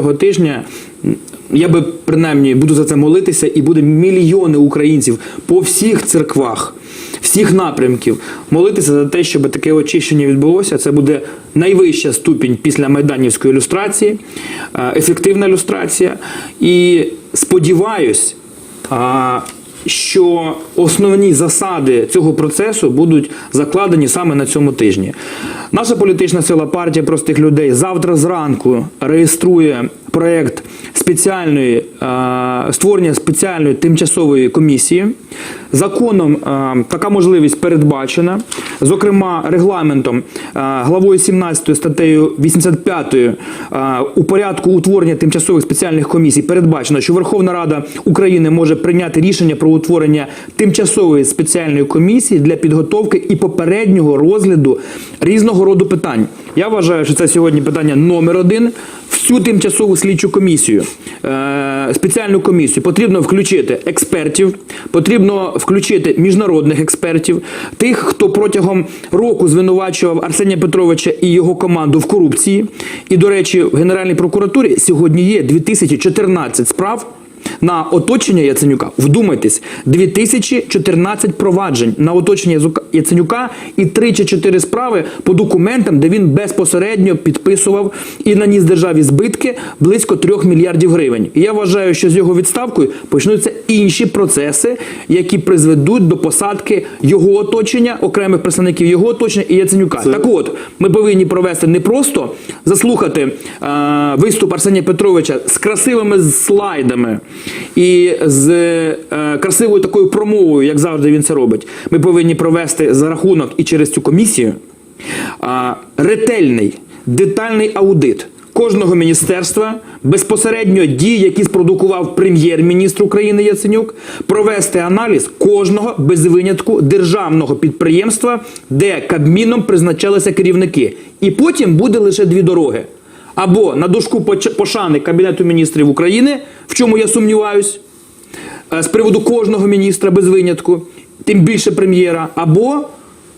Цього тижня я би принаймні буду за це молитися, і буде мільйони українців по всіх церквах, всіх напрямків молитися за те, щоб таке очищення відбулося. Це буде найвища ступінь після майданівської ілюстрації, е, ефективна ілюстрація. І сподіваюсь, що основні засади цього процесу будуть закладені саме на цьому тижні. Наша політична сила партія простих людей завтра зранку реєструє проект спеціальної створення спеціальної тимчасової комісії. Законом е, така можливість передбачена, зокрема регламентом е, главою 17 статтею 85 е, у порядку утворення тимчасових спеціальних комісій передбачено, що Верховна Рада України може прийняти рішення про утворення тимчасової спеціальної комісії для підготовки і попереднього розгляду різного роду питань. Я вважаю, що це сьогодні питання номер один. В цю тимчасову слідчу комісію, спеціальну комісію потрібно включити експертів, потрібно включити міжнародних експертів, тих, хто протягом року звинувачував Арсенія Петровича і його команду в корупції. І, до речі, в Генеральній прокуратурі сьогодні є 2014 справ. На оточення Яценюка, вдумайтесь, 2014 проваджень на оточення Яценюка і 3 чи 4 справи по документам, де він безпосередньо підписував і наніс державі збитки близько 3 мільярдів гривень. І я вважаю, що з його відставкою почнуться інші процеси, які призведуть до посадки його оточення, окремих представників його оточення і Яценюка. Так от, ми повинні провести не просто заслухати е, виступ Арсенія Петровича з красивими слайдами і з е, красивою такою промовою, як завжди він це робить. Ми повинні провести за рахунок і через цю комісію ретельний, детальний аудит кожного міністерства, безпосередньо дій, які спродукував прем'єр-міністр України Яценюк, провести аналіз кожного без винятку державного підприємства, де Кабміном призначалися керівники. І потім буде лише дві дороги. Або на дошку пошани Кабінету міністрів України, в чому я сумніваюсь, е, з приводу кожного міністра без винятку, тим більше прем'єра, або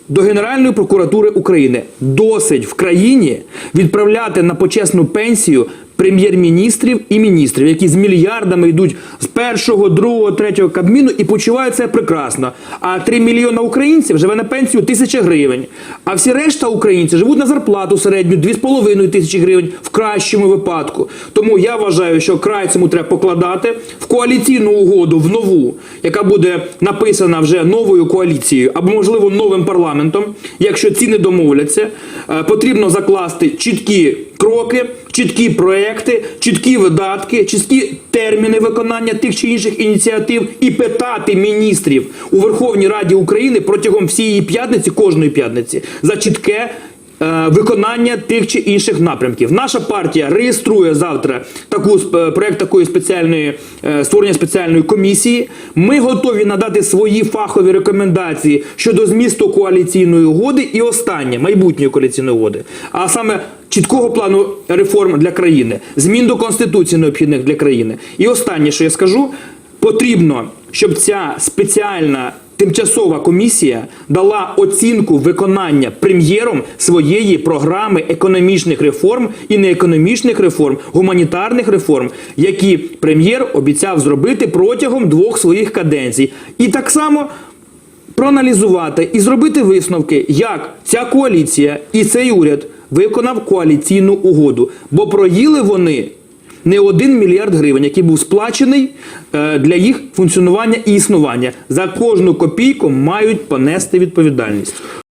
до Генеральної прокуратури України. Досить в країні відправляти на почесну пенсію прем'єр-міністрів і міністрів, які з мільярдами йдуть з першого, другого, третього кабміну і почувають це прекрасно. А 3 мільйона українців живе на пенсію тисяча гривень. А всі решта українців живуть на зарплату середню 2,5 тисячі гривень в кращому випадку. Тому я вважаю, що край цьому треба покладати в коаліційну угоду, в нову, яка буде написана вже новою коаліцією або, можливо, новим парламентом. Якщо ці не домовляться, е, потрібно закласти чіткі кроки, чіткі проекти, чіткі видатки, чіткі терміни виконання тих чи інших ініціатив і питати міністрів у Верховній Раді України протягом всієї п'ятниці, кожної п'ятниці, за чітке. е, Виконання тих чи інших напрямків. Наша партія реєструє завтра таку сп- проект такої спеціальної е, створення спеціальної комісії. Ми готові надати свої фахові рекомендації щодо змісту коаліційної угоди і останнє майбутньої коаліційної угоди. А саме чіткого плану реформ для країни, змін до конституції необхідних для країни. І останнє, що я скажу, потрібно, щоб ця спеціальна. Тимчасова комісія дала оцінку виконання прем'єром своєї програми економічних реформ і неекономічних реформ, гуманітарних реформ, які прем'єр обіцяв зробити протягом двох своїх каденцій. І так само проаналізувати і зробити висновки, як ця коаліція і цей уряд виконав коаліційну угоду, бо проїли вони не один мільярд гривень, який був сплачений е, для їх функціонування і існування. За кожну копійку мають понести відповідальність.